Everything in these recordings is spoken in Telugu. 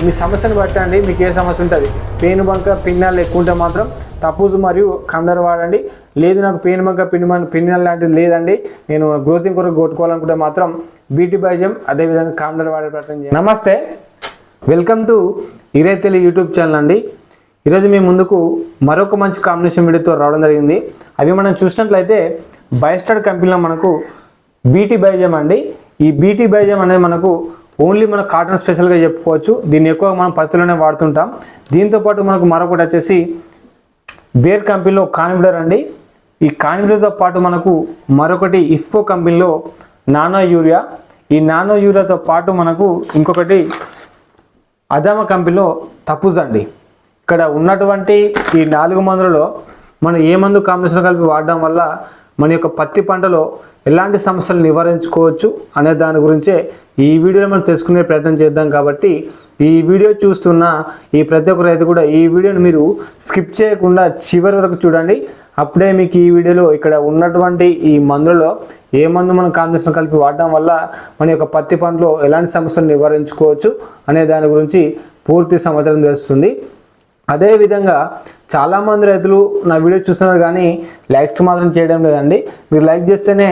మీ సమస్యను బట్టండి మీకు ఏ సమస్య ఉంటుంది పేను బంక పిన్నాలు ఎక్కువ ఉంటే మాత్రం తపూజు మరియు కందర్ వాడండి. లేదు నాకు పెయిన్ బంక పిన్న పిన్నల్ లాంటిది లేదండి. నేను గ్రోతింగ్ కొరకు కొట్టుకోవాలనుకుంటే మాత్రం బీటీ బైజం అదేవిధంగా కాందర్ వాడే ప్రయత్నం చేయండి. నమస్తే వెల్కమ్ టు ఇరే తెలి యూట్యూబ్ ఛానల్ అండి. ఈరోజు మీ ముందుకు మరొక మంచి కాంబినేషన్ వీడియోతో రావడం జరిగింది. అవి మనం చూసినట్లయితే బయస్టార్ కంపెనీలో మనకు బీటీ బైజం అండి. ఈ బీటీ బైజం అనేది మనకు ఓన్లీ మన కాటన్ స్పెషల్గా చెప్పుకోవచ్చు. దీన్ని ఎక్కువ మనం పత్తిలోనే వాడుతుంటాం. దీంతో పాటు మనకు మరొకటి వచ్చేసి బేర్ కంపెనీలో కాన్విడర్ అండి. ఈ కాన్విడర్తో పాటు మనకు మరొకటి ఇఫ్కో కంపెనీలో నానో యూరియా. ఈ నానో యూరియాతో పాటు మనకు ఇంకొకటి అదామ కంపెనీలో తప్పుజ్ అండి. ఇక్కడ ఉన్నటువంటి ఈ నాలుగు మందులలో మనం ఏ మందు కాంబినేషన్ కలిపి వాడడం వల్ల మన యొక్క పత్తి పంటలో ఎలాంటి సమస్యలు నివారించుకోవచ్చు అనే దాని గురించే ఈ వీడియోలో మనం తెలుసుకునే ప్రయత్నం చేద్దాం కాబట్టి ఈ వీడియో చూస్తున్న ఈ ప్రతి ఒక్క రైతు కూడా ఈ వీడియోని మీరు స్కిప్ చేయకుండా చివరి వరకు చూడండి. అప్పుడే మీకు ఈ వీడియోలో ఇక్కడ ఉన్నటువంటి ఈ మందులలో ఏ మందు మనం కాంబినేషన్ కలిపి వాడడం వల్ల మన యొక్క పత్తి పంటలో ఎలాంటి సమస్యలు నివారించుకోవచ్చు అనే దాని గురించి పూర్తి సమాచారం తెలుస్తుంది. అదేవిధంగా చాలామంది రైతులు నా వీడియో చూస్తున్నారు కానీ లైక్స్ మాత్రం చేయడం లేదండి. మీరు లైక్ చేస్తేనే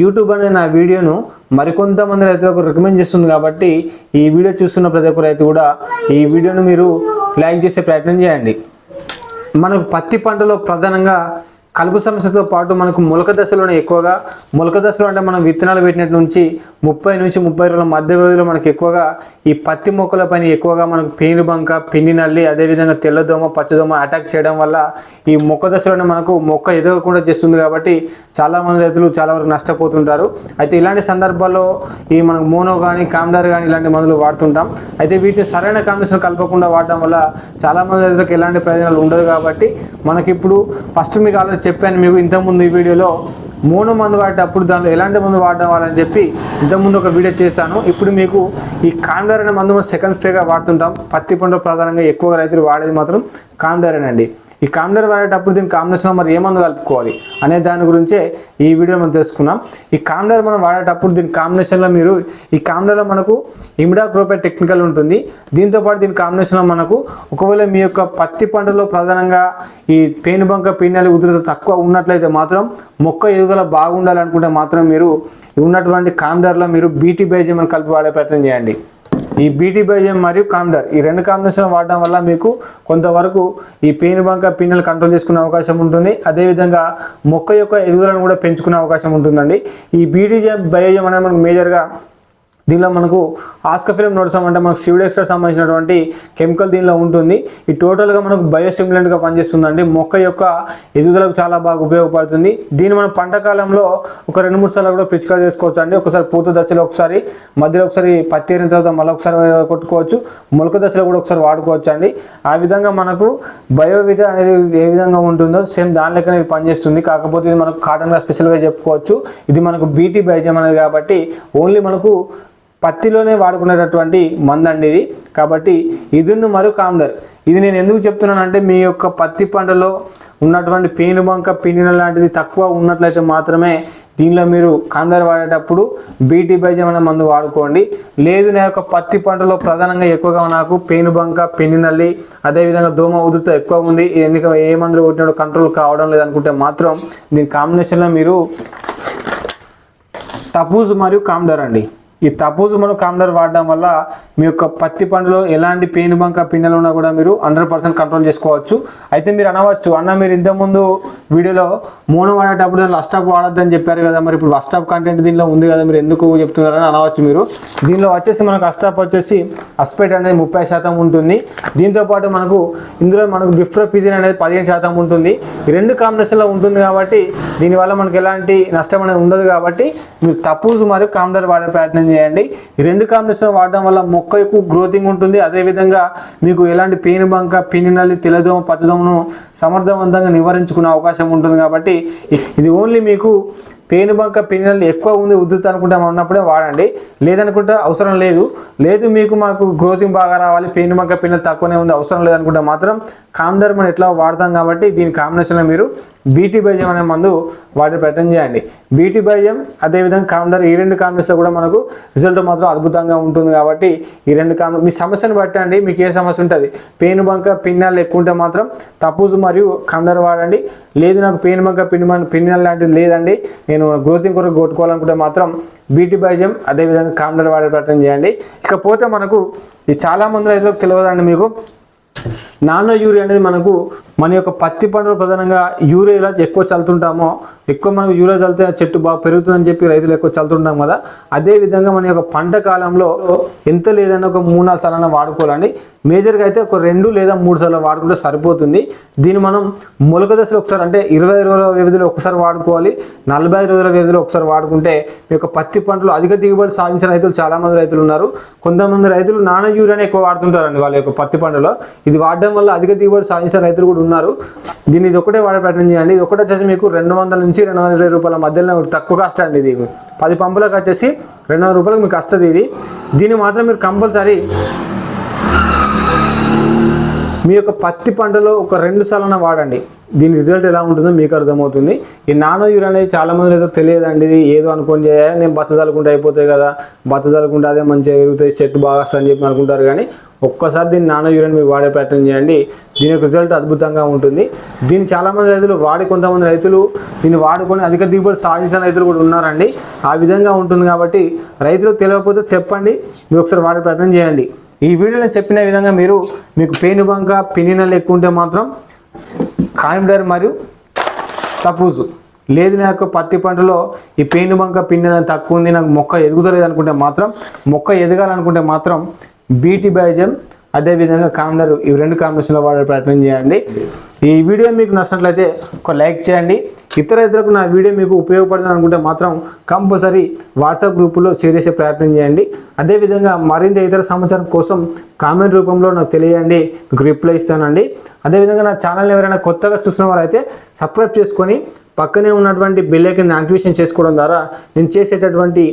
యూట్యూబ్ అనే నా వీడియోను మరికొంతమంది రైతులకు రికమెండ్ చేస్తుంది కాబట్టి ఈ వీడియో చూస్తున్న ప్రతి ఒక్క రైతు కూడా ఈ వీడియోను మీరు లైక్ చేసే ప్రయత్నం చేయండి. మనకు పత్తి పంటలో ప్రధానంగా కలుపు సమస్యతో పాటు మనకు మొలక దశలోనే ఎక్కువగా మొలక దశలో అంటే మనం విత్తనాలు పెట్టినట్టు నుంచి ముప్పై నుంచి ముప్పై రోజుల మధ్య వ్యవధిలో మనకు ఎక్కువగా ఈ పత్తి మొక్కల పైన ఎక్కువగా మనకు పేను బంక పిండి నల్లి అదేవిధంగా తెల్లదోమ పచ్చదోమ అటాక్ చేయడం వల్ల ఈ మొక్క దశలోనే మనకు మొక్క ఎదగకుండా చేస్తుంది కాబట్టి చాలామంది రైతులు చాలా వరకు నష్టపోతుంటారు. అయితే ఇలాంటి సందర్భాల్లో ఈ మనకు మోనో కానీ కామ్దార్ కానీ ఇలాంటి మందులు వాడుతుంటాం. అయితే వీటిని సరైన కాంబినేషన్ కలపకుండా వాడడం వల్ల చాలామంది రైతులకు ఎలాంటి ప్రయోజనాలు ఉండదు కాబట్టి మనకిప్పుడు ఫస్ట్ మీకు ఆల్రెడీ చెప్పాను మీకు ఇంతకుముందు ఈ వీడియోలో మూడు మందు వాడేటప్పుడు దానిలో ఎలాంటి మందు వాడడం వాళ్ళని చెప్పి ఇంతకుముందు ఒక వీడియో చేశాను. ఇప్పుడు మీకు ఈ కాండార్ అనే మందు మనం సెకండ్ స్ప్రేగా వాడుతుంటాం. పత్తి పంట ప్రధానంగా ఎక్కువగా రైతులు వాడేది మాత్రం కాండారేనండి. ఈ కాండార్ వాడేటప్పుడు దీని కాంబినేషన్ మరి ఏ మందు కలుపుకోవాలి అనే దాని గురించే ఈ వీడియో మనం తెలుసుకున్నాం. ఈ కాండార్ మనం వాడేటప్పుడు దీని కాంబినేషన్లో మీరు ఈ కాండార్లో మనకు ఇమిడా క్రోపే టెక్నికల్ ఉంటుంది. దీంతో పాటు దీని కాంబినేషన్లో మనకు ఒకవేళ మీ యొక్క పత్తి పంటలో ప్రధానంగా ఈ పేనుబంక పీనాలి ఉధృత తక్కువ ఉన్నట్లయితే మాత్రం మొక్క ఎదుగుదల బాగుండాలనుకుంటే మాత్రం మీరు ఉన్నటువంటి కాండార్లో మీరు బీటీ బైజం మనం కలిపి వాడే ప్రయత్నం చేయండి. ఈ బీటీ బైజం మరియు కామ్డర్ ఈ రెండు కాంబినేషన్ వాడడం వల్ల మీకు కొంతవరకు ఈ పేను బంక పిన్నెలు కంట్రోల్ చేసుకునే అవకాశం ఉంటుంది. అదేవిధంగా మొక్క యొక్క ఎదుగుదలను కూడా పెంచుకునే అవకాశం ఉంటుందండి. ఈ బీటీ బయోజం అనేది మనకు మేజర్గా దీనిలో మనకు ఆస్కఫిలం నోట్సం అంటే మనకు సివిడెక్స్కి సంబంధించినటువంటి కెమికల్ దీనిలో ఉంటుంది. ఈ టోటల్గా మనకు బయోస్టిమ్యులెంట్గా పనిచేస్తుందండి. మొక్క యొక్క ఎదుగుదలకు చాలా బాగా ఉపయోగపడుతుంది. దీన్ని మనం పంట కాలంలో ఒక రెండు మూడు సార్లు కూడా పిచికారి చేసుకోవచ్చు అండి ఒకసారి పూత దశలో ఒకసారి మధ్యలో ఒకసారి పత్తి అయిన తర్వాత మళ్ళీ ఒకసారి కొట్టుకోవచ్చు. మొలక దశలో కూడా ఒకసారి వాడుకోవచ్చు అండి ఆ విధంగా మనకు బయోవిట అనేది ఏ విధంగా ఉంటుందో సేమ్ దాని లెక్కనే ఇది పనిచేస్తుంది. కాకపోతే ఇది మనకు కాటన్గా స్పెషల్గా చెప్పుకోవచ్చు. ఇది మనకు బీటీ బైజం అనేది కాబట్టి ఓన్లీ మనకు పత్తిలోనే వాడుకునేటటువంటి మందండి ఇది. కాబట్టి ఇదును మరియు కామ్దర్ ఇది నేను ఎందుకు చెప్తున్నానంటే మీ యొక్క పత్తి పంటలో ఉన్నటువంటి పేను బంక పిండిన లాంటిది తక్కువ ఉన్నట్లయితే మాత్రమే దీనిలో మీరు కాందర్ వాడేటప్పుడు బీటీ బైజం అనే మందు వాడుకోండి. లేదు నా యొక్క పత్తి పంటలో ప్రధానంగా ఎక్కువగా నాకు పేను బంక పిండి నల్లి అదేవిధంగా దోమ ఉదుతో ఎక్కువ ఉంది. ఎందుకు ఏ మందులు కొట్టినాడు కంట్రోల్ కావడం లేదనుకుంటే మాత్రం దీని కాంబినేషన్లో మీరు టపూజ్ మరియు కామ్డర్ అండి. ఈ తపూజ్ మనం కామ్డర్ వాడడం వల్ల మీ యొక్క పత్తి పండులో ఎలాంటి పేను బంక పిన్నెలు ఉన్నా కూడా మీరు హండ్రెడ్ పర్సెంట్ కంట్రోల్ చేసుకోవచ్చు. అయితే మీరు అనవచ్చు అన్న మీరు ఇంతకుముందు వీడియోలో మోనో వాడేటప్పుడు దాంట్లో అస్టాప్ వాడొద్దని చెప్పారు కదా మరి ఇప్పుడు అస్టాప్ కంటెంట్ దీనిలో ఉంది కదా మీరు ఎందుకు చెప్తున్నారని అనవచ్చు మీరు. దీనిలో వచ్చేసి మనకు అస్టాప్ వచ్చేసి అస్పేట్ అనేది ముప్పై శాతం ఉంటుంది. దీంతో పాటు మనకు ఇందులో మనకు డిఫ్రోఫిజిన్ అనేది పదిహేను శాతం ఉంటుంది. ఈ రెండు కాంబినేషన్లో ఉంటుంది కాబట్టి దీనివల్ల మనకు ఎలాంటి నష్టం అనేది ఉండదు కాబట్టి మీరు తపూజు మరియు కామ్డర్ వాడే ప్రయత్నం చేయండి. ఈ రెండు కాంబినేషన్ వాడడం వల్ల మొక్కకు గ్రోతింగ్ ఉంటుంది. అదేవిధంగా మీకు ఎలాంటి పేను బంక పిన్ని నల్లి తెల్లదోమ పచ్చదోమను సమర్థవంతంగా నివారించుకునే అవకాశం ఉంటుంది కాబట్టి ఇది ఓన్లీ మీకు పేనుబంక పిన్నెలు ఎక్కువ ఉంది ఉద్ధృత అనుకుంటే ఉన్నప్పుడే వాడండి. లేదనుకుంటే అవసరం లేదు. లేదు మీకు మాకు గ్రోతింగ్ బాగా రావాలి పేనుబంక పిన్నెలు తక్కువనే ఉంది అవసరం లేదనుకుంటే మాత్రం కామ్డర్ మనం ఎట్లా వాడతాం కాబట్టి దీని కాంబినేషన్లో మీరు బీటీ బైజం అనే మందు వాటి ప్రయత్నం చేయండి. బీటీ బైజం అదేవిధంగా కామ్డర్ ఈ రెండు కాంబినేషన్లో కూడా మనకు రిజల్ట్ మాత్రం అద్భుతంగా ఉంటుంది కాబట్టి ఈ రెండు కాంబి మీ సమస్యను బట్టండి మీకు ఏ సమస్య ఉంటుంది. పేను బంక పిన్నెలు ఎక్కువ ఉంటే మాత్రం తప్పుజు మరియు కందర్ వాడండి. లేదు నాకు పేనుబంక పిన్ పిన్నెల్ లాంటిది లేదండి. నేను నేను గ్రోతింగ్ కొరకు కొట్టుకోవాలనుకుంటే మాత్రం బీటీ బైజం అదేవిధంగా కామ్డర్ వాడే ప్రయత్నం చేయండి. ఇకపోతే మనకు ఇది చాలా మంది రైతులకు తెలియదండి మీకు. నానో యూరియా అనేది మనకు మన యొక్క పత్తి పంటలు ప్రధానంగా యూరియా ఎలా ఎక్కువ చల్లుతుంటామో. ఎక్కువ మనకు యూరియా చల్లితే చెట్టు బాగా పెరుగుతుందని చెప్పి రైతులు ఎక్కువ చల్లుతుంటాం కదా. అదే విధంగా మన యొక్క పంట కాలంలో ఎంత లేదన్నా ఒక మూడు నాలుగు సార్లు వాడుకోవాలండి. మేజర్గా అయితే ఒక రెండు లేదా మూడు సార్లు వాడుకుంటే సరిపోతుంది. దీన్ని మనం మొలక దశలో ఒకసారి అంటే ఇరవై రోజుల వ్యవధిలో ఒకసారి వాడుకోవాలి. నలభై ఐదు రోజుల వ్యవధిలో ఒకసారి వాడుకుంటే మీ యొక్క పత్తి పంటలు అధిక దిగుబడి సాధించిన రైతులు చాలామంది రైతులు ఉన్నారు. కొంతమంది రైతులు నానో యూరియాని ఎక్కువ వాడుతుంటారండి వాళ్ళ యొక్క పత్తి పంటలో. ఇది వాడడం వల్ల అధిక దిగుబడి సాధించిన రైతులు కూడా ఉన్నారు. దీన్ని ఇది ఒకటే వాడే ప్రయత్నం చేయండి. ఇది ఒకటి వచ్చేసి మీకు రెండు వందల నుంచి రెండు వందల ఇరవై రూపాయల మధ్యలో తక్కువ కాస్ట్ అండి ఇది. పది పంపులకు వచ్చేసి రెండు వందల రూపాయలకు మీకు వస్తుంది ఇది. దీన్ని మాత్రం మీరు కంపల్సరీ మీ యొక్క పత్తి పంటలో ఒక రెండు సార్లు వాడండి. దీని రిజల్ట్ ఎలా ఉంటుందో మీకు అర్థమవుతుంది. ఈ నానో యూరియా అనేది చాలామంది ఏదో తెలియదండి. ఇది ఏదో అనుకోని చేయాలి నేను బత్త చల్లుకుంటే అయిపోతాయి కదా బత్త చల్లుకుంటే అదే మంచిగా ఎరుగుతాయి చెట్టు బాగా వస్తుంది అని చెప్పి అనుకుంటారు కానీ ఒక్కసారి దీన్ని నానో యూరియన్ మీరు వాడే ప్రయత్నం చేయండి. దీని యొక్క రిజల్ట్ అద్భుతంగా ఉంటుంది. దీన్ని చాలామంది రైతులు వాడి కొంతమంది రైతులు దీన్ని వాడుకొని అధిక దిగుబడి సాధించిన రైతులు కూడా ఉన్నారండి. ఆ విధంగా ఉంటుంది కాబట్టి రైతులు తెలియకపోతే చెప్పండి. మీరు ఒకసారి వాడే ప్రయత్నం చేయండి. ఈ వీడియోలో చెప్పిన విధంగా మీరు మీకు పేనుబంక పినినల్ ఎక్కువ ఉంటే మాత్రం కాయండర్ మరియు తపూజు. లేదు నా యొక్క పత్తి పంటలో ఈ పేను బంక పిండి తక్కువ ఉంది నాకు మొక్క ఎదుగుతలేదు అనుకుంటే మాత్రం మొక్క ఎదగాలనుకుంటే మాత్రం బీటీ బైజం అదేవిధంగా కామ్లర్ ఈ రెండు కాంబినేషన్లో వాడే ప్రయత్నం చేయండి. ఈ వీడియో మీకు నచ్చినట్లయితే ఒక లైక్ చేయండి. ఇతర ఇతరులకు నా వీడియో మీకు ఉపయోగపడుతుంది అనుకుంటే మాత్రం కంపల్సరీ వాట్సాప్ గ్రూపులో షేర్ చేసే ప్రయత్నం చేయండి. అదేవిధంగా మరింత ఇతర సమాచారం కోసం కామెంట్ రూపంలో నాకు తెలియండి మీకు రిప్లై ఇస్తానండి. అదేవిధంగా నా ఛానల్ ఎవరైనా కొత్తగా చూసిన వారైతే సబ్స్క్రైబ్ చేసుకొని పక్కనే ఉన్నటువంటి బెల్ ఐకన్ యాక్టివేషన్ చేసుకోవడం ద్వారా నేను చేసేటటువంటి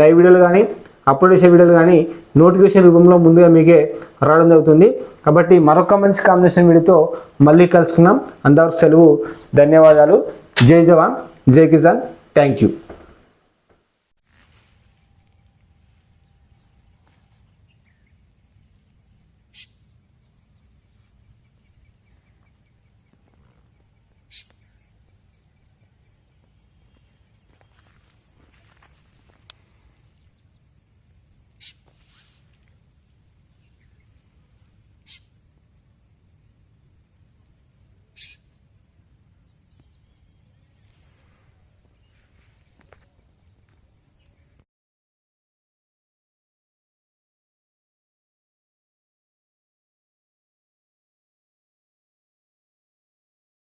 లైవ్ వీడియోలు కానీ అప్లోడ్ చేసే వీడియోలు కానీ నోటిఫికేషన్ రూపంలో ముందుగా మీకే రావడం జరుగుతుంది. కాబట్టి మరొక మంచి కాంబినేషన్ వీడియోతో మళ్ళీ కలుసుకున్నాం అందరికి సెలవు ధన్యవాదాలు. జై జవాన్ జై కిసాన్. Thank you